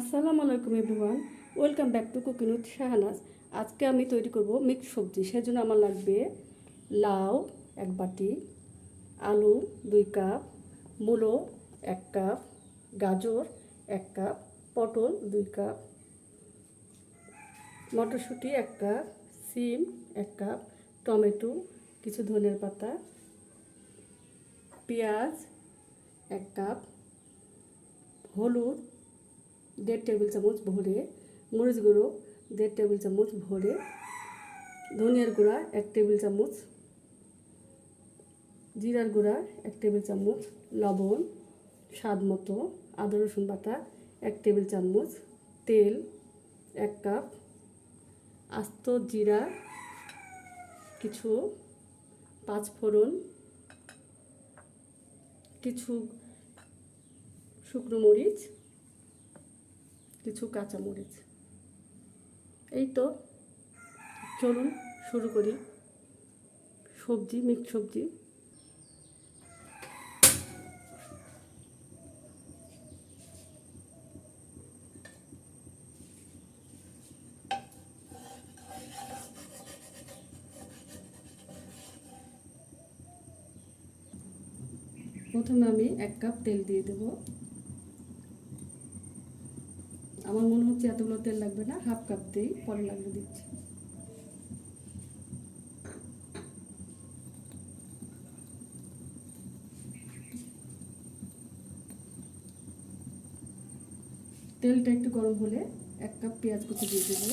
আসসালামু আলাইকুম everyone, welcome back to cooking with Shahanaz. আজকে আমি তৈরি করব মিক্স সবজি, সেজন্য আমার লাগবে লাউ এক বাটি, আলু দুই কাপ, মূলো এক কাপ, গাজর এক কাপ, পটল দুই কাপ, মটরশুঁটি এক কাপ, সিম এক কাপ, টমেটো, কিছু ধনের পাতা, পেঁয়াজ এক কাপ, হলুদ দেড় টেবিল চামচ ভরে মরিচ গুঁড়ো, দেড় টেবিল চামচ ভরে ধনিয়ার গুঁড়া, এক টেবিল চামচ জিরার গুঁড়া, এক টেবিল চামচ লবণ, স্বাদ মতো আদা, রসুন বাটা, এক টেবিল চামচ তেল, এক কাপ আস্ত জিরা, কিছু পাঁচ ফোড়ন কিছু শুকনো মরিচ কিছু কাঁচামরিচ। এই তো, চলুন শুরু করি। সবজি মিক্স সবজি। প্রথমে আমি এক কাপ তেল দিয়ে দেবো। আমার মনে হচ্ছে এতগুলো তেল লাগবে না, হাফ কাপ দিই পরে লাগবে দিচ্ছি। তেলটা একটু গরম হলে এক কাপ পেঁয়াজ কুচি দিয়ে দেবো।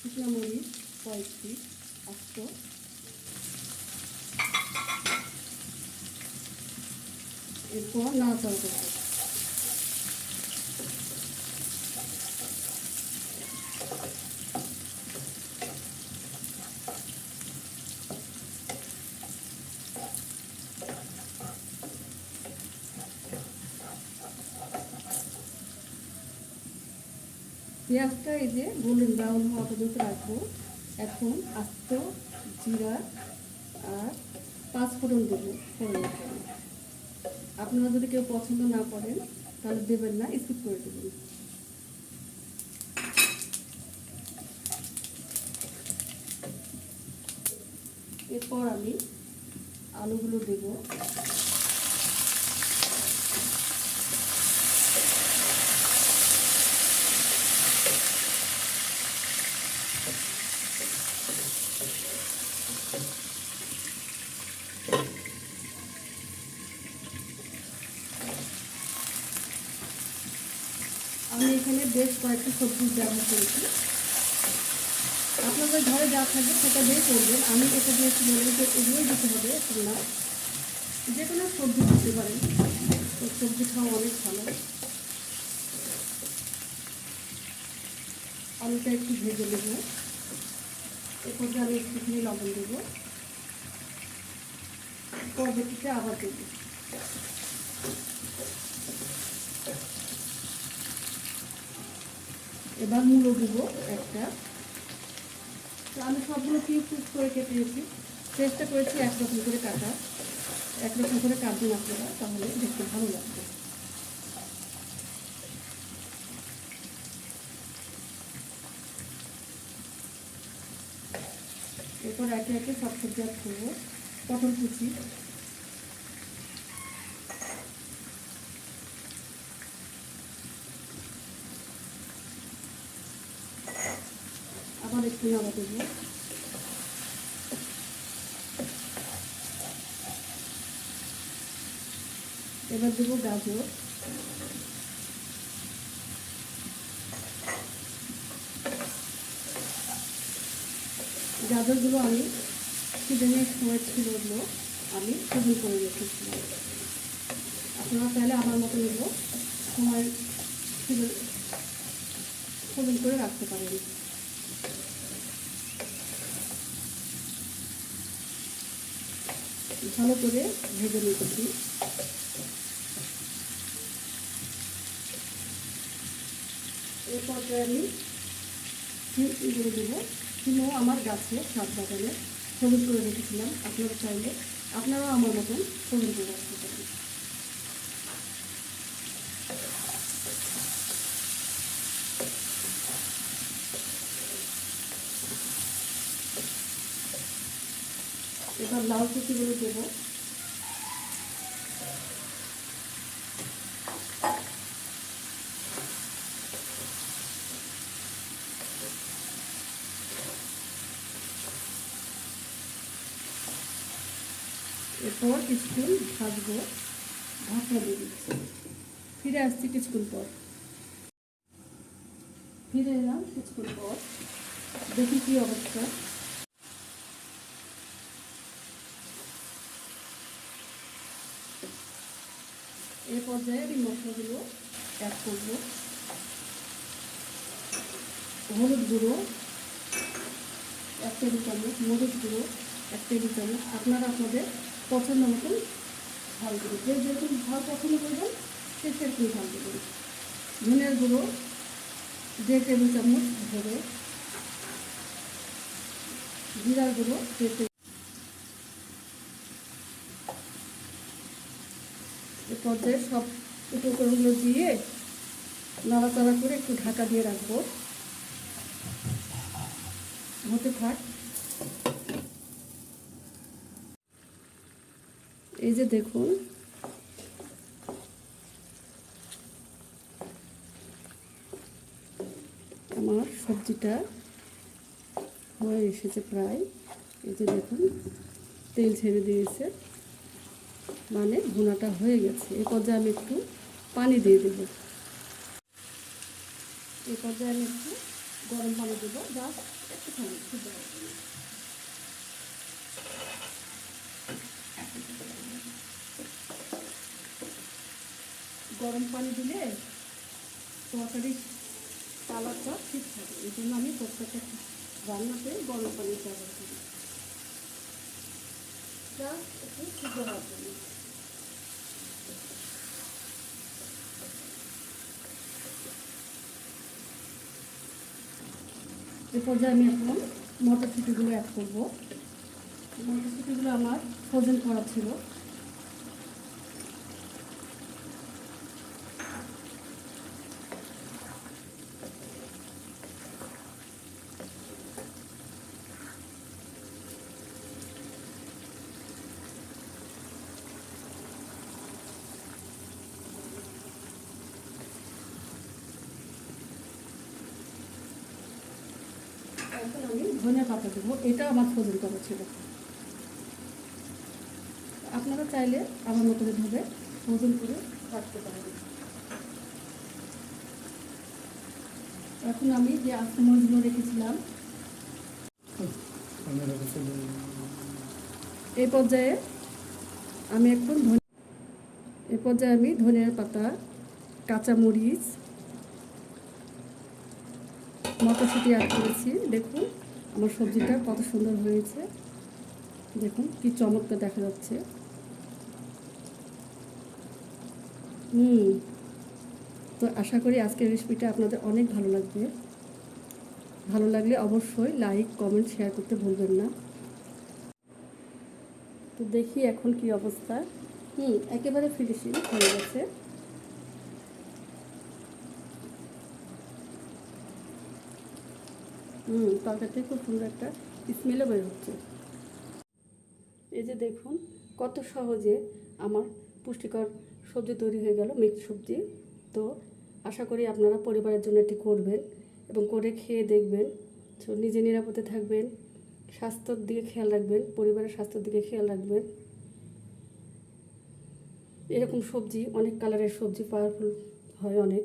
শুকনো মরিচ, কয়েকটি আস্ত এরপর নাড়াচাড়া করব পেঁয়াজটা এই যে গোল্ডেন ব্রাউন হওয়া পর্যন্ত রাখব। এখন আস্ত জিরা আর পাঁচ ফোড়ন দেবো। ফোড়নের আপনারা যদি কেউ পছন্দ না করেন, তাহলে দেবেন না স্কিপ করে দেবেন। এরপর আমি আলুগুলো দেব। আমি এখানে বেশ কয়েকটা সবজি ব্যবহার করেছি। আপনাদের ঘরে যা থাকবে সেটা দিয়ে করবেন। আমি এটা দিয়েছি বলে যে এগুলোই দিতে হবে না। যে কোনো সবজি দিতে পারেন। তো সবজি খাওয়া অনেক ভালো। আলুটা একটু ভেজে নেব। এরপর আমি একটুখানি লবণ দেবো। পরবর্তীতে আবার দেবো। এবার মূলো দিব একটা। তো আমি সবগুলো পিস পিস করে কেটেছি চেষ্টা করেছি একরকম করে কাটা। একরকম করে কাটবেন আপনারা, তাহলে দেখতে ভালো লাগবে। এরপর একে একে সব সবজি আর করব। পটল কুচি। একটু এবার দেবো গাজর। গাজরগুলো আমি সিজনের সময় ছিল আমি সেদিন করে রেখেছিলাম। আপনারা চাইলে আমার মতো নেব সময় সেদিন করে রাখতে পারেন। ভালো করে ভেজে নিতেছি এরপর আমি এগুলো দেবো। কিনো আমার গাছে সাত বাগানে সবুজ করে রেখেছিলাম। আপনারা চাইলে আপনারাও আমার মতন সবুজ করে রাখতে লাউ কুচিগুলো দেবো। এরপর কিছুক্ষণ ভাজবো, ঢাকনা দিয়ে দিচ্ছি। ফিরে আসছি কিছুক্ষণ পর। ফিরে এলাম কিছুক্ষণ পর। দেখি কি অবস্থা। এ পর্যায়ে আমি মশলাগুলো অ্যাড করব। হলুদ গুঁড়ো, এক টেবিল চামচ, মরিচ গুঁড়ো, এক টেবিল চামচ। আপনারা আপনাদের পছন্দ মতন ঝাল দেবেন যে যেরকম ঝাল পছন্দ করবেন, সে সেরকম ঝাল দেবেন। ধনের গুঁড়ো দেড় টেবিল চামচ ধরে জিরার গুঁড়ো দেড় টেবিল এ পর্যায়ে সব উপকরণগুলো দিয়ে নাড়াচাড়া করে একটু ঢাকা দিয়ে রাখব। হতে থাক। এই যে দেখুন। আমার সবজিটা হয়ে এসেছে প্রায়। এই যে দেখুন, তেল ছেড়ে দিয়েছে। মানে ভুনাটা হয়ে গেছে। এই পর্যায়ে আমি একটু পানি দিয়ে দেব। এই পর্যায়ে আমি একটু গরম পানি দেবো। গরম পানি দিলে তরকারি কালারটা ঠিক থাকে এই জন্য আমি প্রত্যেকটা রান্নাতে গরম পানি ব্যবহার করি। একটু সিদ্ধ হওয়ার জন্য। এ পর্যায়ে আমি এখন মটরশুঁটিগুলো অ্যাড করব। মটরশুঁটিগুলো আমার ফ্রোজেন করা ছিল। এখন আমি ধনে পাতা দেবো, এটা আমার ফ্রোজেন করা ছিল। আপনারা চাইলে আমার মতো ভাবে ফ্রোজেন করে রাখতে পারেন। এখন আমি যে আস্তমরিচগুলো রেখেছিলাম, এই পর্যায়ে আমি এখন ধনে এই পর্যায়ে আমি ধনিয়ার পাতা, কাঁচামরিচ মটরশুঁটি অ্যাড করেছি। দেখুন, আমার সবজিটা কত সুন্দর হয়েছে। দেখুন, কি চমৎকার দেখা যাচ্ছে। হুম, তো আশা করি আজকের রেসিপিটা আপনাদের অনেক ভালো লাগবে। ভালো লাগলে অবশ্যই লাইক কমেন্ট শেয়ার করতে ভুলবেন না। তো দেখি এখন কি অবস্থা। হুম, একেবারে ফিনিশিং হয়ে গেছে। হুম তরকারিতে খুব সুন্দর একটা স্মেলও বের হচ্ছে এই যে দেখুন, কত সহজে আমার পুষ্টিকর সবজি তৈরি হয়ে গেল মিক্স সবজি। তো আশা করি আপনারা পরিবারের জন্য এটি করবেন এবং করে খেয়ে দেখবেন। তো নিজে নিরাপদে থাকবেন, স্বাস্থ্যর দিকে খেয়াল রাখবেন, পরিবারের স্বাস্থ্যের দিকে খেয়াল রাখবেন। এরকম সবজি, অনেক কালারের সবজি পাওয়ারফুল হয় অনেক।